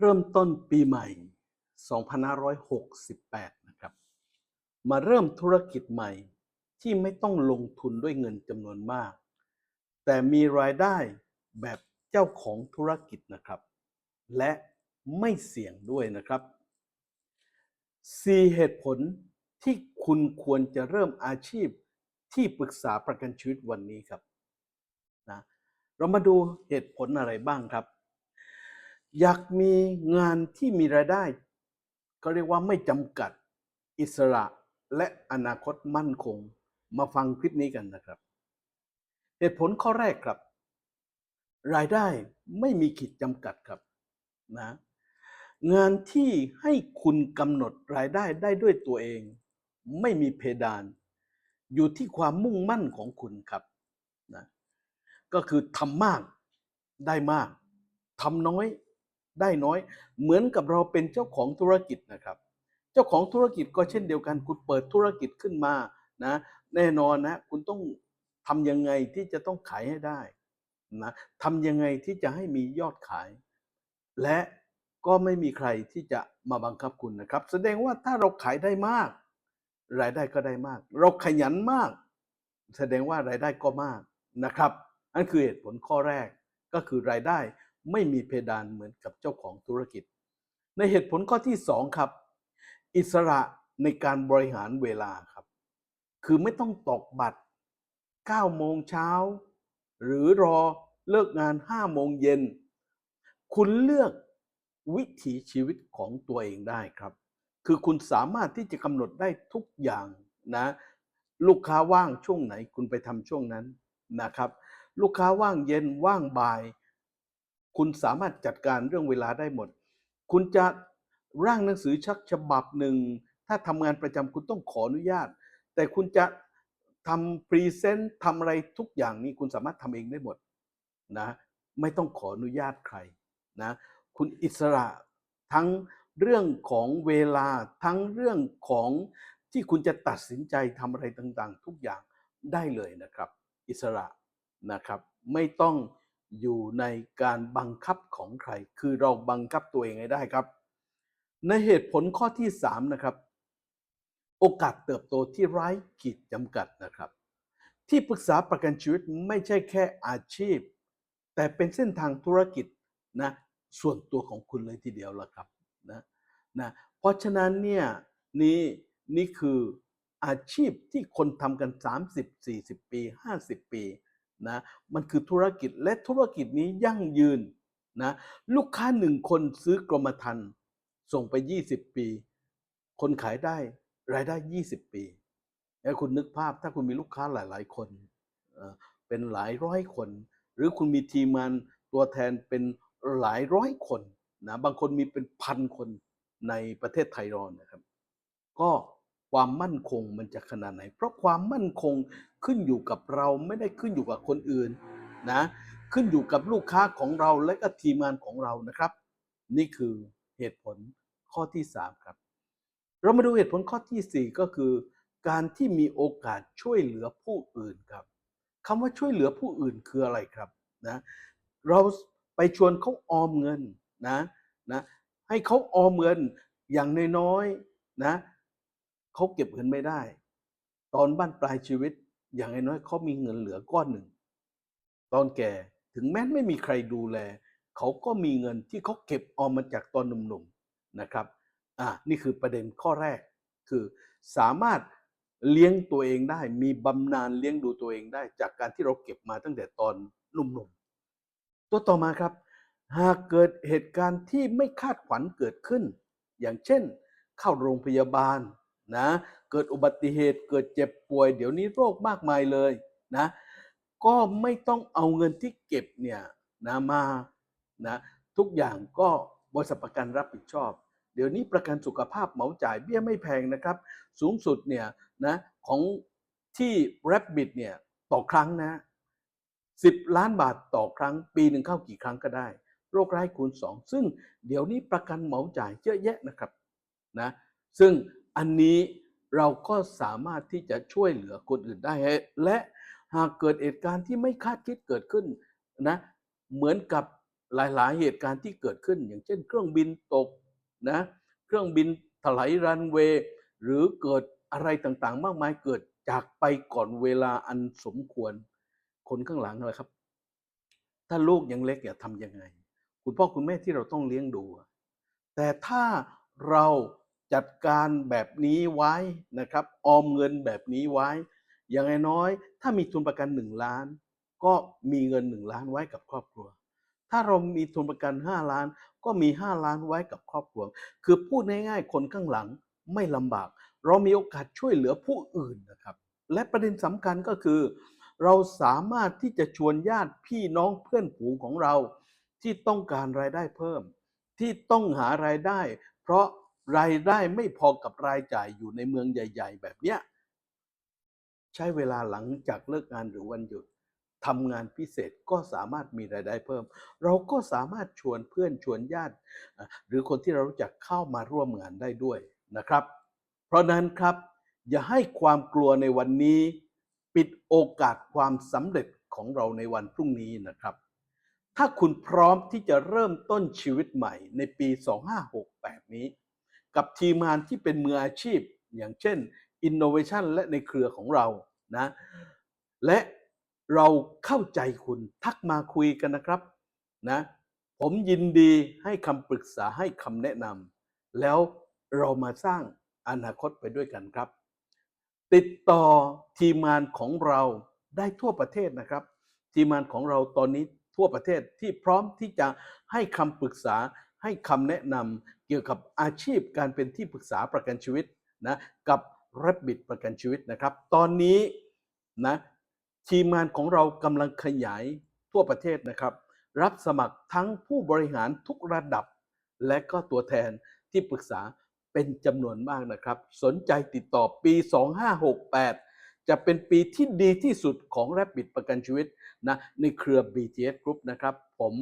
เริ่มต้นปีใหม่ 2568 นะครับ มาเริ่มธุรกิจใหม่ที่ไม่ต้องลงทุนด้วยเงินจำนวนมาก แต่มีรายได้แบบเจ้าของธุรกิจนะครับ และไม่เสี่ยงด้วยนะครับ 4 เหตุผลที่คุณควรจะเริ่มอาชีพที่ปรึกษาประกันชีวิตวันนี้ครับนะเรามาดูเหตุผลอะไรบ้างครับ อยากมีงานที่มีรายได้ก็เรียกว่าไม่จำกัดอิสระและอนาคตมั่นคง มาฟังคลิปนี้กันนะครับ เหตุผลข้อแรกครับ รายได้ไม่มีขีดจำกัดครับนะงานที่ให้คุณกำหนดรายได้ได้ด้วยตัวเอง ไม่มีเพดาน อยู่ที่ความมุ่งมั่นของคุณครับนะก็คือทำมากได้มากทำน้อย ได้น้อย เหมือนกับเราเป็นเจ้าของธุรกิจนะครับ เจ้าของธุรกิจก็เช่นเดียวกัน คุณเปิดธุรกิจขึ้นมานะแน่นอนนะ คุณต้องทำยังไงที่จะต้องขายให้ได้นะทำยังไงที่จะให้มียอดขาย และก็ไม่มีใครที่จะมาบังคับคุณนะครับ แสดงว่าถ้าเราขายได้มาก รายได้ก็ได้มาก เราขยันมาก แสดงว่ารายได้ก็มากนะครับนั่นคือเหตุผลข้อแรกก็คือรายได้ ไม่มีเพดานเหมือนกับเจ้าของธุรกิจ ในเหตุผลข้อที่สองครับ อิสระในการบริหารเวลาครับ คือไม่ต้องตอกบัตร 9 โมงเช้า หรือรอเลิกงาน 5 โมงเย็น คุณเลือกวิถีชีวิตของตัวเองได้ครับ คือคุณสามารถที่จะกำหนดได้ทุกอย่างนะ ลูกค้าว่างช่วงไหนคุณไปทำช่วงนั้นนะครับ ลูกค้าว่างเย็นว่างบ่าย คุณสามารถจัดการเรื่องเวลาได้หมด คุณจะร่างหนังสือชักฉบับหนึ่ง ถ้าทำงานประจำคุณต้องขออนุญาต แต่คุณจะทำพรีเซนต์ทำอะไรทุกอย่างนี้คุณสามารถทำเองได้หมดนะไม่ต้องขออนุญาตใครนะคุณอิสระทั้งเรื่องของเวลาทั้งเรื่องของที่คุณจะตัดสินใจทำอะไรต่างๆ ทุกอย่างได้เลยนะครับ อิสระนะครับ ไม่ต้อง อยู่ในการบังคับของใคร คือเราบังคับตัวเองให้ได้ครับ ในเหตุผลข้อที่สามนะครับ โอกาสเติบโตที่ไร้ขีดจำกัดนะครับ ที่ปรึกษาประกันชีวิตไม่ใช่แค่อาชีพ แต่เป็นเส้นทางธุรกิจนะส่วนตัวของคุณเลยทีเดียวละครับนะนะเพราะฉะนั้นเนี่ยนี่นี่คืออาชีพที่คนทำกัน 30 40 ปี 50 ปี นะมันคือธุรกิจและธุรกิจนี้ยั่งยืนนะลูกค้าหนึ่งคนซื้อกรมธรรม์ส่งไป 20 ปี คนขายได้รายได้ 20 ปีแล้วคุณนึกภาพถ้าคุณมีลูกค้าหลาย ๆ คนเอ่อเป็นหลายร้อยคน หรือคุณมีทีมงานตัวแทนเป็นหลายร้อยคนนะบางคนมีเป็นพันคนในประเทศไทยรอนนะครับ ก็ ความมั่นคงมันจะขนาดไหน เพราะความมั่นคงขึ้นอยู่กับเราไม่ได้ขึ้นอยู่กับคนอื่นนะขึ้นอยู่กับลูกค้าของเราและก็ทีมงานของเรานะครับ นี่คือเหตุผลข้อที่สามครับ เรามาดูเหตุผลข้อที่สี่ก็คือ การที่มีโอกาสช่วยเหลือผู้อื่นครับคำว่าช่วยเหลือผู้อื่นคืออะไรครับนะเราไปชวนเขาออมเงินนะนะให้เขาออมเงินอย่างน้อยๆนะ เขาเก็บเงินไม่ได้ ตอนบ้านปลายชีวิต อย่างน้อยเขามีเงินเหลือก้อนหนึ่ง ตอนแก่ถึงแม้ไม่มีใครดูแล เขาก็มีเงินที่เขาเก็บออมมาจากตอนหนุ่มๆนะครับอ่านี่คือประเด็นข้อแรก คือสามารถเลี้ยงตัวเองได้ มีบำนาญเลี้ยงดูตัวเองได้ จากการที่เราเก็บมาตั้งแต่ตอนหนุ่มๆ ตัวต่อมาครับ หากเกิดเหตุการณ์ที่ไม่คาดฝันเกิดขึ้น อย่างเช่น เข้าโรงพยาบาล นะเกิดอุบัติเหตุเกิดเจ็บป่วย เดี๋ยวนี้โรคมากมายเลยนะก็ไม่ต้องเอาเงินที่เก็บเนี่ยนะมานะทุกอย่างก็บริษัทประกันรับผิดชอบ เดี๋ยวนี้ประกันสุขภาพเหมาจ่ายเบี้ยไม่แพงนะครับ สูงสุดเนี่ยนะของที่ Rabbit เนี่ยต่อครั้งนะ 10 ล้านบาทต่อครั้ง ปีหนึ่งเข้ากี่ครั้งก็ได้ โรคร้ายคูณ 2 ซึ่งเดี๋ยวนี้ประกันเหมาจ่ายเยอะแยะนะครับนะซึ่ง อันนี้เราก็สามารถที่จะช่วยเหลือคนอื่นได้ และหากเกิดเหตุการณ์ที่ไม่คาดคิดเกิดขึ้นนะเหมือนกับหลาย ๆ เหตุการณ์ที่เกิดขึ้น อย่างเช่น เครื่องบินตกนะเครื่องบินถลายรันเวย์หรือเกิดอะไรต่างๆ มากมายเกิดจากไปก่อนเวลาอันสมควร คนข้างหลังล่ะครับ ถ้าลูกยังเล็กอะทำยังไง คุณพ่อคุณแม่ที่เราต้องเลี้ยงดู แต่ถ้าเรา จัดการแบบนี้ไว้นะครับออมเงินแบบนี้ไว้ อย่างน้อยถ้ามีทุนประกัน 1 ล้าน ก็มีเงิน 1 ล้านไว้กับครอบครัว ถ้าเรามีทุนประกัน 5 ล้าน ก็มี 5 ล้านไว้กับครอบครัว คือพูดง่ายๆ คนข้างหลังไม่ลำบาก เรามีโอกาสช่วยเหลือผู้อื่นนะครับ และประเด็นสำคัญก็คือ เราสามารถที่จะชวนญาติพี่น้องเพื่อนฝูงของเรา ที่ต้องการรายได้เพิ่ม ที่ต้องหารายได้ เพราะ รายได้ไม่พอกับรายจ่ายอยู่ในเมืองใหญ่ ๆ แบบเนี้ยใช้เวลาหลังจากเลิกงานหรือวันหยุดทำงานพิเศษก็สามารถมีรายได้เพิ่ม เราก็สามารถชวนเพื่อนชวนญาติ หรือคนที่เรารู้จักเข้ามาร่วมงานได้ด้วยนะครับ เพราะนั้นครับอย่าให้ความกลัวในวันนี้ ปิดโอกาสความสำเร็จของเราในวันพรุ่งนี้นะครับ ถ้าคุณพร้อมที่จะเริ่มต้นชีวิตใหม่ในปี 2568 นี้ กับทีมงานที่เป็นมืออาชีพ อย่างเช่น Innovation และในเครือของเรานะและเราเข้าใจคุณทักมาคุยกันนะครับนะผมยินดีให้คำปรึกษาให้คำแนะนำแล้วเรามาสร้างอนาคตไปด้วยกันครับ ติดต่อทีมงานของเราได้ทั่วประเทศนะครับ ทีมงานของเราตอนนี้ทั่วประเทศที่พร้อมที่จะให้คำปรึกษาให้คำแนะนำ เกี่ยวกับอาชีพการเป็นที่ปรึกษาประกันชีวิตนะกับ Rabbit ประกันชีวิตนะครับ ตอนนี้นะทีมงานของเรากำลังขยายทั่วประเทศนะครับ รับสมัครทั้งผู้บริหารทุกระดับ และก็ตัวแทนที่ปรึกษาเป็นจำนวนมากนะครับ สนใจติดต่อปี 2568 จะเป็นปีที่ดีที่สุดของ Rabbit ประกันชีวิตนะในเครือ BTS Group นะครับ ผม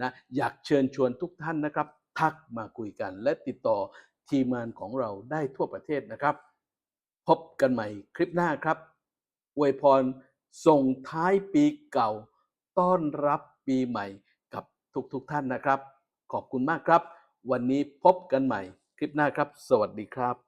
นะอยากเชิญชวนทุกท่านนะครับ ทักมาคุยกัน และติดต่อทีมงานของเราได้ทั่วประเทศนะครับ พบกันใหม่คลิปหน้าครับอวยพรส่งท้ายปีเก่า ต้อนรับปีใหม่กับทุกๆทท่านนะครับ ขอบคุณมากครับ วันนี้พบกันใหม่คลิปหน้าครับ สวัสดีครับ